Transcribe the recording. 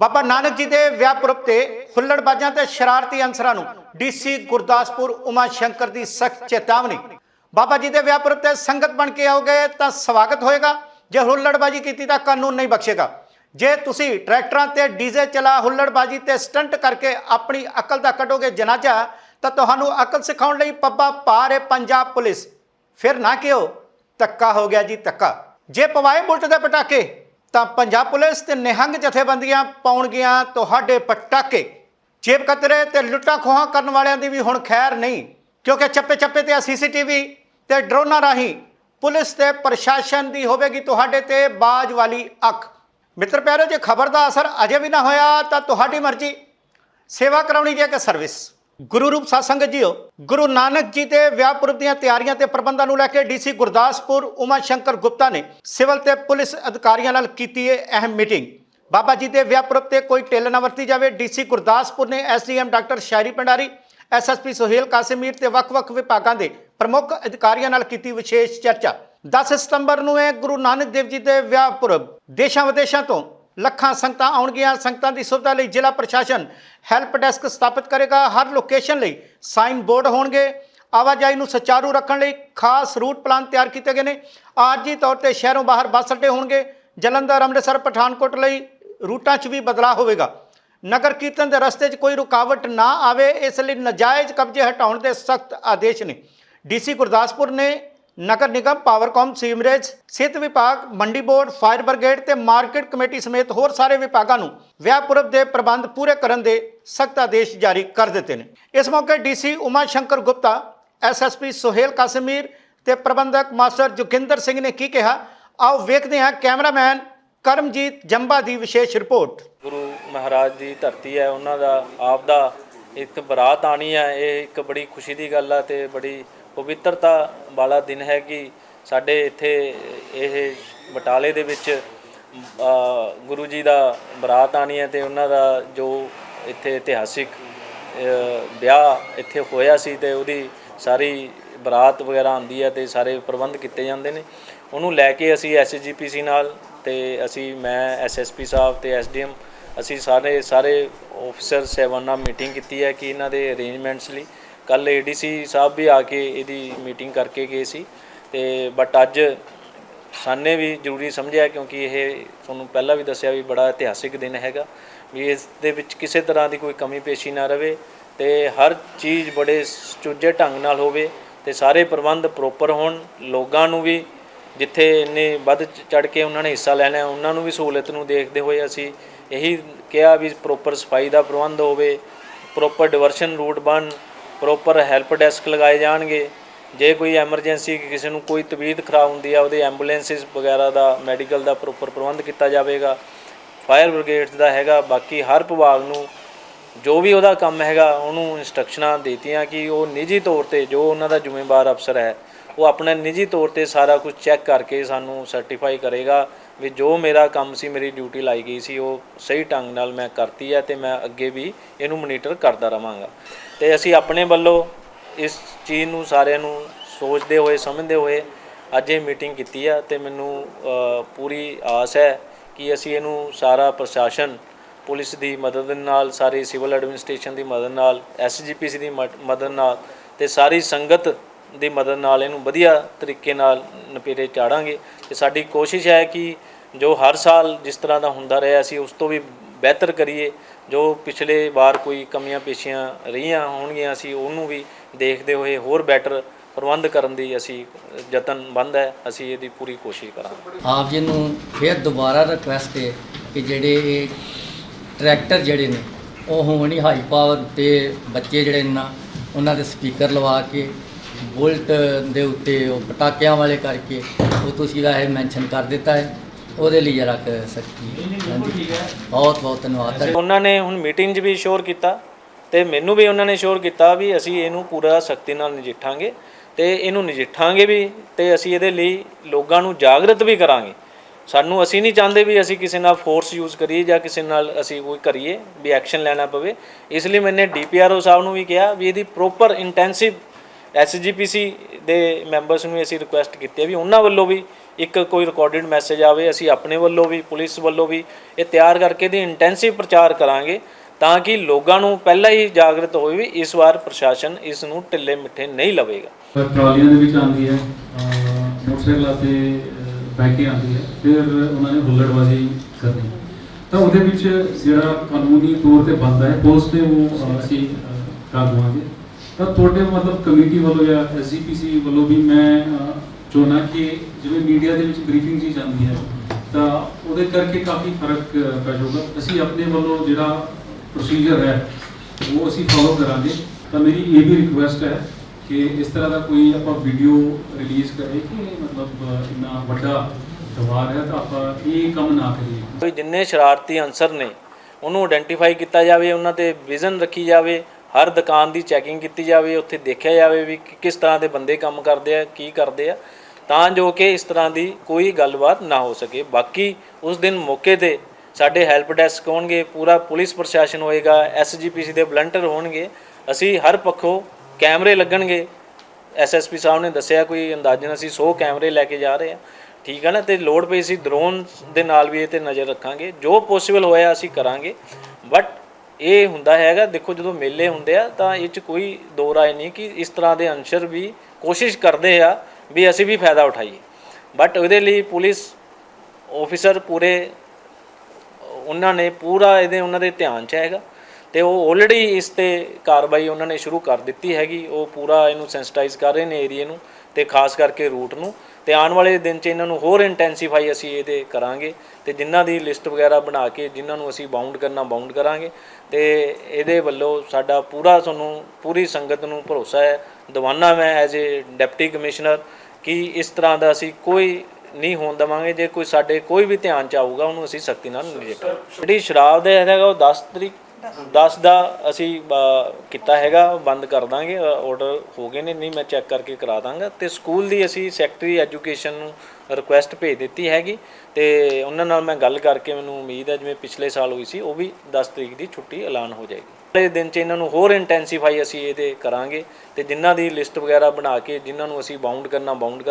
ਬਾਬਾ ਨਾਨਕ ਜੀ ਦੇ ਵਿਆਹ ਪੁਰਬ ਤੇ ਹੁੱਲੜਬਾਜ਼ਾਂ ਤੇ ਸ਼ਰਾਰਤੀ ਅਨਸਰਾਂ ਨੂੰ ਡੀਸੀ ਗੁਰਦਾਸਪੁਰ ਉਮਾ ਸ਼ੰਕਰ ਦੀ ਸਖਤ ਚੇਤਾਵਨੀ। ਬਾਬਾ ਜੀ ਦੇ ਵਿਆਹ ਪੁਰਬ ਤੇ ਸੰਗਤ ਬਣ ਕੇ ਆਓਗੇ ਤਾਂ ਸਵਾਗਤ ਹੋਏਗਾ। ਜੇ ਹੁੱਲੜਬਾਜੀ ਕੀਤੀ ਤਾਂ ਕਾਨੂੰਨ ਨਹੀਂ ਬਖਸ਼ੇਗਾ। ਜੇ ਤੁਸੀਂ ਟਰੈਕਟਰਾਂ ਤੇ ਡੀਜ਼ੇ ਚਲਾ ਹੁੱਲੜਬਾਜੀ ਤੇ ਸਟੰਟ ਕਰਕੇ ਆਪਣੀ ਅਕਲ ਦਾ ਕੱਢੋਗੇ ਜਨਾਜ਼ਾ, ਤਾਂ ਤੁਹਾਨੂੰ ਅਕਲ ਸਿਖਾਉਣ ਲਈ ਪੱਬਾ ਪਾਰ ਹੈ ਪੰਜਾਬ ਪੁਲਿਸ। ਫਿਰ ਨਾ ਕਿਉ ਤੱਕਾ ਹੋ ਗਿਆ ਜੀ ਤੱਕਾ ਜੇ ਪਵਾਏ ਬੁਲਟ ਦੇ ਪਟਾਕੇ ਤਾਂ ਪੰਜਾਬ ਪੁਲਿਸ ਤੇ ਨਿਹੰਗ ਜਥੇਬੰਦੀਆਂ ਪਾਉਣਗੀਆਂ ਤੁਹਾਡੇ ਪਟਾਕੇ। ਜੇਬ ਕਤਰੇ ਤੇ ਲੁੱਟਾਂ ਖੋਹਾਂ ਕਰਨ ਵਾਲਿਆਂ ਦੀ ਵੀ ਹੁਣ ਖੈਰ ਨਹੀਂ, ਕਿਉਂਕਿ ਚੱਪੇ ਚੱਪੇ ਤੇ ਸੀਸੀਟੀਵੀ ਤੇ ਡਰੋਨਾਂ ਰਾਹੀਂ ਪੁਲਿਸ ਤੇ ਪ੍ਰਸ਼ਾਸਨ ਦੀ ਹੋਵੇਗੀ ਤੁਹਾਡੇ ਤੇ ਬਾਜ ਵਾਲੀ ਅੱਖ। ਮਿੱਤਰ ਪਿਆਰੋ, ਜੇ ਖਬਰ ਦਾ ਅਸਰ ਅਜੇ ਵੀ ਨਾ ਹੋਇਆ ਤਾਂ ਤੁਹਾਡੀ ਮਰਜ਼ੀ। ਸੇਵਾ ਕਰਾਉਣੀ ਜੇ ਕਿ ਸਰਵਿਸ ਗੁਰੂ ਰੂਪ ਸਾਸੰਗ ਜੀਓ, ਗੁਰੂ ਨਾਨਕ ਜੀ ਦੇ ਵਿਆਹ ਪੁਰਬ ਦੀਆਂ ਤਿਆਰੀਆਂ ਤੇ ਪ੍ਰਬੰਧਾਂ ਨੂੰ ਲੈ ਕੇ ਡੀਸੀ ਗੁਰਦਾਸਪੁਰ ਉਮਾ ਸ਼ੰਕਰ ਗੁਪਤਾ ਨੇ ਸਿਵਲ ਤੇ ਪੁਲਿਸ ਅਧਿਕਾਰੀਆਂ ਨਾਲ ਕੀਤੀ ਹੈ ਅਹਿਮ ਮੀਟਿੰਗ। ਬਾਬਾ ਜੀ ਦੇ ਵਿਆਹ ਪੁਰਬ ਤੇ ਕੋਈ ਢਿੱਲ ਨਾ ਵਰਤੀ ਜਾਵੇ ਡੀਸੀ ਗੁਰਦਾਸਪੁਰ ਨੇ ਐਸਡੀਐਮ ਡਾਕਟਰ ਸ਼ਾਇਰੀ ਪੰਡਾਰੀ ਐਸਐਸਪੀ ਸੁਹੇਲ ਕਾਸਿਮੀਰ ਤੇ ਵੱਖ-ਵੱਖ ਵਿਭਾਗਾਂ ਦੇ ਪ੍ਰਮੁੱਖ ਅਧਿਕਾਰੀਆਂ ਨਾਲ ਕੀਤੀ ਵਿਸ਼ੇਸ਼ ਚਰਚਾ। 10 ਸਤੰਬਰ ਨੂੰ ਹੈ ਗੁਰੂ ਨਾਨਕ ਦੇਵ ਜੀ ਦੇ ਵਿਆਹ ਪੁਰਬ ਦੇਸ਼ਾਂ ਵਿਦੇਸ਼ਾਂ ਤੋਂ ਲੱਖਾਂ ਸੰਗਤਾਂ ਆਉਣਗੀਆਂ। ਸੰਗਤਾਂ ਦੀ ਸੁਵਿਧਾ ਲਈ ਜ਼ਿਲ੍ਹਾ ਪ੍ਰਸ਼ਾਸਨ ਹੈਲਪ ਡੈਸਕ ਸਥਾਪਿਤ ਕਰੇਗਾ। ਹਰ ਲੋਕੇਸ਼ਨ ਲਈ ਸਾਈਨ ਬੋਰਡ ਹੋਣਗੇ। ਆਵਾਜਾਈ ਨੂੰ ਸੁਚਾਰੂ ਰੱਖਣ ਲਈ ਖਾਸ ਰੂਟ ਪਲਾਨ ਤਿਆਰ ਕੀਤੇ ਗਏ ਨੇ। ਆਰਜੀ ਤੌਰ ਤੇ ਸ਼ਹਿਰੋਂ ਬਾਹਰ ਬੱਸ ਅੱਡੇ ਹੋਣਗੇ। ਜਲੰਧਰ, ਅੰਮ੍ਰਿਤਸਰ, ਪਠਾਨਕੋਟ ਲਈ ਰੂਟਾਂ 'ਚ ਵੀ ਬਦਲਾਅ ਹੋਵੇਗਾ। ਨਗਰ ਕੀਰਤਨ ਦੇ ਰਸਤੇ 'ਚ ਕੋਈ ਰੁਕਾਵਟ ਨਾ ਆਵੇ, ਇਸ ਲਈ ਨਜਾਇਜ਼ ਕਬਜ਼ੇ ਹਟਾਉਣ ਦੇ ਸਖਤ ਆਦੇਸ਼ ਨੇ। ਡੀਸੀ ਗੁਰਦਾਸਪੁਰ ਨੇ ਨਗਰ ਨਿਗਮ, ਪਾਵਰਕਾਮ, ਸੀਵਰੇਜ, ਸਿਹਤ ਵਿਭਾਗ, ਮੰਡੀ ਬੋਰਡ, ਫਾਇਰ ਬ੍ਰਿਗੇਡ ਤੇ ਮਾਰਕੀਟ ਕਮੇਟੀ ਸਮੇਤ ਹੋਰ ਸਾਰੇ ਵਿਭਾਗਾਂ ਨੂੰ ਵਿਆਹ ਦੇ ਪ੍ਰਬੰਧ ਪੂਰੇ ਕਰਨ ਦੇ ਸਖਤ ਆਦੇਸ਼ ਜਾਰੀ ਕਰ ਦਿੱਤੇ ਨੇ। ਇਸ ਮੌਕੇ ਡੀਸੀ ਉਮਾ ਸ਼ੰਕਰ ਗੁਪਤਾ ਐਸਐਸਪੀ ਸੁਹੇਲ ਕਾਸਿਮੀਰ ਤੇ ਪ੍ਰਬੰਧਕ ਮਾਸਟਰ ਜੋਗਿੰਦਰ ਸਿੰਘ ਨੇ ਕੀ ਕਿਹਾ, ਆਓ ਵੇਖਦੇ ਹਾਂ ਕੈਮਰਾਮੈਨ ਕਰਮਜੀਤ ਜੰਬਾ ਦੀ ਵਿਸ਼ੇਸ਼ ਰਿਪੋਰਟ। ਗੁਰੂ ਮਹਾਰਾਜ ਦੀ ਧਰਤੀ ਹੈ, ਉਹਨਾਂ ਦਾ, ਆਪ ਦਾ ਇੱਕ ਬਰਾਤ ਆਣੀ ਹੈ, ਇਹ ਇੱਕ ਬੜੀ ਖੁਸ਼ੀ ਦੀ ਗੱਲ ਹੈ ਤੇ ਬੜੀ ਪਵਿੱਤਰਤਾ ਵਾਲਾ ਦਿਨ ਹੈ ਕਿ ਸਾਡੇ ਇੱਥੇ ਇਹ ਬਟਾਲੇ ਦੇ ਵਿੱਚ ਗੁਰੂ ਜੀ ਦਾ ਬਰਾਤ ਆਣੀ ਹੈ ਤੇ ਉਹਨਾਂ ਦਾ ਜੋ ਇੱਥੇ ਇਤਿਹਾਸਿਕ ਵਿਆਹ ਇੱਥੇ ਹੋਇਆ ਸੀ ਤੇ ਉਹਦੀ ਸਾਰੀ ਬਰਾਤ ਵਗੈਰਾ ਆਉਂਦੀ ਹੈ ਤੇ ਸਾਰੇ ਪ੍ਰਬੰਧ ਕੀਤੇ ਜਾਂਦੇ ਨੇ। ਉਹਨੂੰ ਲੈ ਕੇ ਅਸੀਂ ਐਸਜੀਪੀਸੀ ਨਾਲ ਤੇ ਅਸੀਂ, ਮੈਂ ਐਸਐਸਪੀ ਸਾਹਿਬ ਤੇ ਐਸਡੀਐਮ ਅਸੀਂ ਸਾਰੇ ਸਾਰੇ ਆਫੀਸਰ ਸਹਿਬਾਨ ਮੀਟਿੰਗ ਕੀਤੀ ਹੈ ਕਿ ਇਹਨਾਂ ਦੇ ਅਰੇਂਜਮੈਂਟਸ ਲਈ ਕੱਲ ਏਡੀਸੀ ਸਾਹਿਬ ਵੀ ਆ ਕੇ ਇਹਦੀ ਮੀਟਿੰਗ ਕਰਕੇ ਗਏ ਸੀ ਤੇ ਬਟ ਅੱਜ ਸਾਨੇ ਵੀ ਜ਼ਰੂਰੀ ਸਮਝਿਆ ਕਿਉਂਕਿ ਇਹ ਤੁਹਾਨੂੰ ਪਹਿਲਾਂ ਵੀ ਦੱਸਿਆ ਵੀ ਬੜਾ ਇਤਿਹਾਸਿਕ ਦਿਨ ਹੈਗਾ ਵੀ ਇਸ ਦੇ ਵਿੱਚ ਕਿਸੇ ਤਰ੍ਹਾਂ ਦੀ ਕੋਈ ਕਮੀ ਪੇਸ਼ੀ ਨਾ ਰਵੇ ਤੇ ਹਰ ਚੀਜ਼ ਬੜੇ ਸੁਚੱਜੇ ਢੰਗ ਨਾਲ ਹੋਵੇ ਤੇ ਸਾਰੇ ਪ੍ਰਬੰਧ ਪ੍ਰੋਪਰ ਹੋਣ, ਲੋਕਾਂ ਨੂੰ ਵੀ ਜਿੱਥੇ ਇੰਨੇ ਵੱਧ ਚੜ ਕੇ ਉਹਨਾਂ ਨੇ ਹਿੱਸਾ ਲੈਣਾ, ਉਹਨਾਂ ਨੂੰ ਵੀ ਸਹੂਲਤ ਨੂੰ ਦੇਖਦੇ ਹੋਏ ਅਸੀਂ ਇਹੀ ਕਿਹਾ ਵੀ ਪ੍ਰੋਪਰ ਸਫ਼ਾਈ ਦਾ ਪ੍ਰਬੰਧ ਹੋਵੇ ਪ੍ਰੋਪਰ ਡਿਵਰਸ਼ਨ ਰੂਟ ਬਣ ਪ੍ਰੋਪਰ ਹੈਲਪ ਡੈਸਕ ਲਗਾਏ ਜਾਣਗੇ। ਜੇ ਕੋਈ ਐਮਰਜੈਂਸੀ, ਕਿਸੇ ਨੂੰ ਕੋਈ ਤਬੀਅਤ ਖਰਾਬ ਹੁੰਦੀ ਆ, ਉਹਦੇ ਐਂਬੂਲੈਂਸਿਸ ਵਗੈਰਾ ਦਾ, ਮੈਡੀਕਲ ਦਾ ਪ੍ਰੋਪਰ ਪ੍ਰਬੰਧ ਕੀਤਾ ਜਾਵੇਗਾ। ਫਾਇਰ ਬ੍ਰਿਗੇਡ ਦਾ ਹੈਗਾ, ਬਾਕੀ ਹਰ ਵਿਭਾਗ ਨੂੰ ਜੋ ਵੀ ਉਹਦਾ ਕੰਮ ਹੈਗਾ, ਉਹਨੂੰ ਇਨਸਟਰਕਸ਼ਨਾਂ ਦਿੱਤੀਆਂ ਕਿ ਉਹ ਨਿੱਜੀ ਤੌਰ ਤੇ ਜੋ ਉਹਨਾਂ ਦਾ ਜ਼ਿੰਮੇਵਾਰ ਅਫਸਰ ਹੈ, ਉਹ ਆਪਣਾ ਨਿੱਜੀ ਤੌਰ ਤੇ ਸਾਰਾ ਕੁਝ ਚੈੱਕ ਕਰਕੇ ਸਾਨੂੰ ਸਰਟੀਫਾਈ ਕਰੇਗਾ। ਵੀ ਜੋ ਮੇਰਾ ਕੰਮ ਸੀ, ਮੇਰੀ ਡਿਊਟੀ ਲਾਈ ਗਈ ਸੀ, ਉਹ ਸਹੀ ਢੰਗ ਨਾਲ ਮੈਂ ਕਰਤੀ ਹੈ ਤੇ ਮੈਂ ਅੱਗੇ ਵੀ ਇਹਨੂੰ ਮੋਨੀਟਰ ਕਰਦਾ ਰਵਾਂਗਾ। ਤੇ ਅਸੀਂ ਆਪਣੇ ਵੱਲੋਂ ਇਸ ਚੀਜ਼ ਨੂੰ ਸਾਰਿਆਂ ਨੂੰ ਸੋਚਦੇ ਹੋਏ, ਸਮਝਦੇ ਹੋਏ ਅੱਜ ਇਹ ਮੀਟਿੰਗ ਕੀਤੀ ਆ ਤੇ ਮੈਨੂੰ ਪੂਰੀ ਆਸ ਹੈ ਕਿ ਅਸੀਂ ਇਹਨੂੰ ਸਾਰਾ ਪ੍ਰਸ਼ਾਸਨ, ਪੁਲਿਸ ਦੀ ਮਦਦ ਨਾਲ, ਸਾਰੇ ਸਿਵਲ ਐਡਮਿਨਿਸਟ੍ਰੇਸ਼ਨ ਦੀ ਮਦਦ ਨਾਲ ਐਸਜੀਪੀਸੀ ਦੀ ਮਦ- ਮਦਦ ਨਾਲ ਤੇ ਸਾਰੀ ਸੰਗਤ ਦੀ ਮਦਦ ਨਾਲ, ਇਹਨੂੰ ਵਧੀਆ ਤਰੀਕੇ ਨਾਲ ਨਪੇਰੇ ਚਾੜਾਂਗੇ। ਤੇ ਸਾਡੀ ਕੋਸ਼ਿਸ਼ ਹੈ ਕਿ ਜੋ ਹਰ ਸਾਲ ਜਿਸ ਤਰ੍ਹਾਂ ਦਾ ਹੁੰਦਾ ਰਿਹਾ, ਅਸੀਂ ਉਸ ਤੋਂ ਵੀ ਬਿਹਤਰ ਕਰੀਏ। ਜੋ ਪਿਛਲੇ ਵਾਰ ਕੋਈ ਕਮੀਆਂ ਪੇਸ਼ੀਆਂ ਰਹੀਆਂ ਹੋਣਗੀਆਂ, ਅਸੀਂ ਉਹਨੂੰ ਵੀ ਦੇਖਦੇ ਹੋਏ ਹੋਰ ਬੈਟਰ ਪ੍ਰਬੰਧ ਕਰਨ ਦੀ ਅਸੀਂ ਯਤਨਬੰਦ ਹੈ। ਅਸੀਂ ਇਹਦੀ ਪੂਰੀ ਕੋਸ਼ਿਸ਼ ਕਰਾਂਗੇ। ਆਪ ਜੀ ਨੂੰ ਫਿਰ ਦੁਬਾਰਾ ਰਿਕਵੈਸਟ ਹੈ ਕਿ ਜਿਹੜੇ ਇਹ ਟਰੈਕਟਰ ਜਿਹੜੇ ਨੇ, ਉਹ ਹੋਣ ਹੀ ਹਾਈ ਪਾਵਰ ਤੇ ਬੱਚੇ ਜਿਹੜੇ ਨੇ ਨਾ, ਉਹਨਾਂ ਦੇ ਸਪੀਕਰ ਲਵਾ ਕੇ ਬੁਲਟ ਦੇ ਉੱਤੇ ਉਹ ਪਟਾਕਿਆਂ ਵਾਲੇ ਕਰਕੇ ਉਹ ਤੁਸੀਂ ਵੈਸੇ ਮੈਂਸ਼ਨ ਕਰ ਦਿੱਤਾ ਹੈ। ਉਹਦੇ ਲਈ ਜਰਾ ਕੁ ਸਖਤੀ ਹਾਂਜੀ। ਬਹੁਤ ਬਹੁਤ ਧੰਨਵਾਦ। ਉਹਨਾਂ ਨੇ ਹੁਣ ਮੀਟਿੰਗ 'ਚ ਵੀ ਸ਼ੋਰ ਕੀਤਾ ਤੇ ਮੈਨੂੰ ਵੀ ਉਹਨਾਂ ਨੇ ਸ਼ੋਰ ਕੀਤਾ ਵੀ ਅਸੀਂ ਇਹਨੂੰ ਪੂਰਾ ਸਖਤੀ ਨਾਲ ਨਜਿੱਠਾਂਗੇ ਤੇ ਇਹਨੂੰ ਨਜਿੱਠਾਂਗੇ ਵੀ ਤੇ ਅਸੀਂ ਇਹਦੇ ਲਈ ਲੋਕਾਂ ਨੂੰ ਜਾਗਰਤ ਵੀ ਕਰਾਂਗੇ। ਸਾਨੂੰ ਅਸੀਂ ਨਹੀਂ ਚਾਹੁੰਦੇ ਵੀ ਅਸੀਂ ਕਿਸੇ ਨਾਲ ਫੋਰਸ ਯੂਜ਼ ਕਰੀਏ ਜਾਂ ਕਿਸੇ ਨਾਲ ਅਸੀਂ ਕੋਈ ਕਰੀਏ ਵੀ ਐਕਸ਼ਨ ਲੈਣਾ ਪਵੇ। ਇਸ ਲਈ ਮੈਨੇ ਡੀਪੀਆਰਓ ਸਾਹਿਬ ਨੂੰ ਵੀ ਕਿਹਾ ਵੀ ਇਹਦੀ ਪ੍ਰੋਪਰ ਇੰਟੈਂਸਿਵ ਐਸਜੀਪੀਸੀ ਦੇ ਮੈਂਬਰਸ ਨੂੰ ਅਸੀਂ ਰਿਕੁਐਸਟ ਕੀਤੀ ਹੈ ਵੀ ਉਹਨਾਂ ਵੱਲੋਂ ਵੀ ਇੱਕ ਕੋਈ ਰਿਕਾਰਡਡ ਮੈਸੇਜ ਆਵੇ, ਅਸੀਂ ਆਪਣੇ ਵੱਲੋਂ ਵੀ, ਪੁਲਿਸ ਵੱਲੋਂ ਵੀ ਇਹ ਤਿਆਰ ਕਰਕੇ ਦੀ ਇੰਟੈਂਸਿਵ ਪ੍ਰਚਾਰ ਕਰਾਂਗੇ ਤਾਂ ਕਿ ਲੋਕਾਂ ਨੂੰ ਪਹਿਲਾਂ ਹੀ ਜਾਗਰਤ ਹੋਵੇ ਵੀ ਇਸ ਵਾਰ ਪ੍ਰਸ਼ਾਸਨ ਇਸ ਨੂੰ ਢਿੱਲੇ ਮਿੱਠੇ ਨਹੀਂ ਲਵੇਗਾ। ਟਰਾਲੀਆਂ ਦੇ ਵਿੱਚ ਆਉਂਦੀ ਹੈ, ਅਹ, ਮੋਟਰਸਾਈਕਲਾਂ ਤੇ ਆਉਂਦੀ ਹੈ, ਫਿਰ ਉਹਨਾਂ ਨੇ ਹੁੱਲੜਬਾਜ਼ੀ ਕਰਨੀ ਤਾਂ ਉਹਦੇ ਵਿੱਚ ਜਿਹੜਾ ਕਾਨੂੰਨੀ ਤੌਰ ਤੇ ਬੰਦਾ ਹੈ, ਪੁਲਿਸ ਨੇ ਉਹ ਅਸੀਂ ਕਰ ਦਵਾਂਗੇ ਤਾਂ ਤੁਹਾਡੇ ਮਤਲਬ ਕਮੇਟੀ ਵੱਲੋਂ ਜਾਂ ਐਸਜੀਪੀਸੀ ਵੱਲੋਂ ਵੀ ਮੈਂ ਚਾਹੁੰਦਾ ਕਿ ਜਿਵੇਂ ਮੀਡੀਆ ਦੇ ਵਿੱਚ ਬਰੀਫਿੰਗ ਜੀ ਜਾਂਦੀ ਹੈ ਤਾਂ ਉਹਦੇ ਕਰਕੇ ਕਾਫੀ ਫ਼ਰਕ ਅਹ, ਪੈ ਜਾਊਗਾ। ਅਸੀਂ ਆਪਣੇ ਵੱਲੋਂ ਜਿਹੜਾ ਪ੍ਰੋਸੀਜਰ ਹੈ ਉਹ ਅਸੀਂ ਫੋਲੋ ਕਰਾਂਗੇ। ਤਾਂ ਮੇਰੀ ਇਹ ਵੀ ਰਿਕੁਐਸਟ ਹੈ ਕਿ ਇਸ ਤਰ੍ਹਾਂ ਦਾ ਕੋਈ ਆਪਾਂ ਵੀਡੀਓ ਰਿਲੀਜ਼ ਕਰੇ ਕਿ ਮਤਲਬ ਇੰਨਾ ਵੱਡਾ ਦਬਾਅ ਹੈ ਤਾਂ ਆਪਾਂ ਇਹ ਕੰਮ ਨਾ ਕਰੀਏ। ਕੋਈ ਜਿੰਨੇ ਸ਼ਰਾਰਤੀ ਅਨਸਰ ਨੇ ਉਹਨੂੰ ਆਇਡੈਂਟੀਫਾਈ ਕੀਤਾ ਜਾਵੇ ਉਹਨਾਂ ਤੇ ਵਿਜ਼ਨ ਰੱਖੀ ਜਾਵੇ ਹਰ ਦੁਕਾਨ ਦੀ ਚੈਕਿੰਗ ਕੀਤੀ ਜਾਵੇ, ਉੱਥੇ ਦੇਖਿਆ ਜਾਵੇ ਵੀ ਕਿਸ ਤਰ੍ਹਾਂ ਦੇ ਬੰਦੇ ਕੰਮ ਕਰਦੇ ਆ, ਕੀ ਕਰਦੇ ਆ, ਤਾਂ ਜੋ ਕਿ ਇਸ ਤਰ੍ਹਾਂ ਦੀ ਕੋਈ ਗੱਲਬਾਤ ਨਾ ਹੋ ਸਕੇ। ਬਾਕੀ ਉਸ ਦਿਨ ਮੌਕੇ ਤੇ ਸਾਡੇ ਹੈਲਪ ਡੈਸਕ ਹੋਣਗੇ, ਪੂਰਾ ਪੁਲਿਸ ਪ੍ਰਸ਼ਾਸਨ ਹੋਏਗਾ ਐਸਜੀਪੀਸੀ ਦੇ ਵਲੰਟੀਅਰ ਹੋਣਗੇ, ਅਸੀਂ ਹਰ ਪੱਖੋਂ ਕੈਮਰੇ ਲੱਗਣਗੇ। ਐਸਐਸਪੀ ਸਾਹਿਬ ਨੇ ਦੱਸਿਆ ਕੋਈ ਅੰਦਾਜ਼ਨ, ਅਸੀਂ 100 ਕੈਮਰੇ ਲੈ ਕੇ ਜਾ ਰਹੇ ਹਾਂ ਠੀਕ ਹੈ ਨਾ? ਤੇ ਲੋਡ ਪਈ ਸੀ ਡਰੋਨ ਦੇ ਨਾਲ ਵੀ ਇਹ ਤੇ ਨਜ਼ਰ ਰੱਖਾਂਗੇ। ਜੋ ਪੋਸੀਬਲ ਹੋਇਆ, ਅਸੀਂ ਕਰਾਂਗੇ। ਬਟ ਇਹ ਹੁੰਦਾ ਹੈਗਾ, ਦੇਖੋ ਜਦੋਂ ਮੇਲੇ ਹੁੰਦੇ ਆ, ਤਾਂ ਇਹ ਚ ਕੋਈ ਦੋ ਰਾਏ ਨਹੀਂ ਕਿ ਇਸ ਤਰ੍ਹਾਂ ਦੇ ਅੰਸ਼ਰ ਵੀ ਕੋਸ਼ਿਸ਼ ਕਰਦੇ ਆ ਵੀ ਅਸੀਂ ਵੀ ਫਾਇਦਾ ਉਠਾਈਏ। ਬਟ ਉਹਦੇ ਲਈ ਪੁਲਿਸ ਆਫੀਸਰ ਪੂਰੇ, ਉਹਨਾਂ ਨੇ ਪੂਰਾ ਇਹਦੇ, ਉਹਨਾਂ ਦੇ ਧਿਆਨ 'ਚ ਹੈਗਾ। ਤੇ ਉਹ ਆਲਰੇਡੀ ਇਸ ਤੇ ਕਾਰਵਾਈ ਉਹਨਾਂ ਨੇ ਸ਼ੁਰੂ ਕਰ ਦਿੱਤੀ ਹੈਗੀ, ਉਹ ਪੂਰਾ ਇਹਨੂੰ ਸੈਂਸਿਟਾਈਜ਼ ਕਰ ਰਹੇ ਨੇ ਏਰੀਏ ਨੂੰ, ਤੇ ਖਾਸ ਕਰਕੇ ਰੂਟ ਨੂੰ। ਤੇ ਆਉਣ ਵਾਲੇ ਦਿਨ 'ਚ ਇਹਨਾਂ ਨੂੰ ਹੋਰ ਇੰਟੈਂਸੀਫਾਈ ਅਸੀਂ ਇਹਦੇ ਕਰਾਂਗੇ ਤੇ ਜਿਨ੍ਹਾਂ ਦੀ ਲਿਸਟ ਵਗੈਰਾ ਬਣਾ ਕੇ ਜਿਨ੍ਹਾਂ ਨੂੰ ਅਸੀਂ ਬਾਉਂਡ ਕਰਨਾ ਬਾਉਂਡ ਕਰਾਂਗੇ ਤੇ ਇਹਦੇ ਵੱਲੋਂ ਸਾਡਾ ਪੂਰਾ ਤੁਹਾਨੂੰ ਪੂਰੀ ਸੰਗਤ ਨੂੰ ਭਰੋਸਾ ਹੈ। ਦਵਾਨਾ ਮੈਂ ਐਜ਼ ਏ ਡਿਪਟੀ ਕਮਿਸ਼ਨਰ ਕਿ ਇਸ ਤਰ੍ਹਾਂ ਦਾ ਅਸੀਂ ਕੋਈ ਨਹੀਂ ਹੋਣ ਦੇਵਾਂਗੇ। ਜੇ ਕੋਈ ਸਾਡੇ ਕੋਈ ਵੀ ਧਿਆਨ ਚ ਆਊਗਾ, ਉਹਨੂੰ ਅਸੀਂ ਸਖਤੀ ਨਾਲ ਨਜਿੱਠਾਂਗੇ। ਜਿਹੜੀ ਸ਼ਰਾਬ ਦਾ ਹੈਗਾ, ਉਹ 10 ਤਰੀਕ 10 ਦਾ ਅਸੀਂ ਕੀਤਾ ਹੈਗਾ, ਬੰਦ ਕਰ ਦਾਂਗੇ ਆਰਡਰ ਹੋ ਗਏ ਨੇ, ਨਹੀਂ ਮੈਂ ਚੈੱਕ ਕਰਕੇ ਕਰਾ ਦਾਂਗਾ। ਤੇ ਸਕੂਲ ਦੀ ਅਸੀਂ ਸੈਕਟਰੀ ਐਜੂਕੇਸ਼ਨ ਨੂੰ ਰਿਕੁਐਸਟ ਭੇਜ ਦਿੱਤੀ ਹੈਗੀ, ਤੇ ਉਹਨਾਂ ਨਾਲ ਮੈਂ ਗੱਲ ਕਰਕੇ ਮੈਨੂੰ ਉਮੀਦ ਹੈ, ਜਿਵੇਂ ਪਿਛਲੇ ਸਾਲ ਹੋਈ ਸੀ, ਉਹ ਵੀ 10 ਤਰੀਕ ਦੀ ਛੁੱਟੀ ਐਲਾਨ ਹੋ ਜਾਏਗੀ। ਅਗਲੇ ਦਿਨ ਚ ਇਹਨਾਂ ਨੂੰ ਹੋਰ ਇੰਟੈਂਸੀਫਾਈ ਅਸੀਂ ਇਹਦੇ ਕਰਾਂਗੇ, ਤੇ ਜਿਨ੍ਹਾਂ ਦੀ ਲਿਸਟ ਵਗੈਰਾ ਬਣਾ ਕੇ, ਜਿਨ੍ਹਾਂ ਨੂੰ ਅਸੀਂ ਬਾਉਂਡ ਕਰਨਾ ਬਾਉਂਡ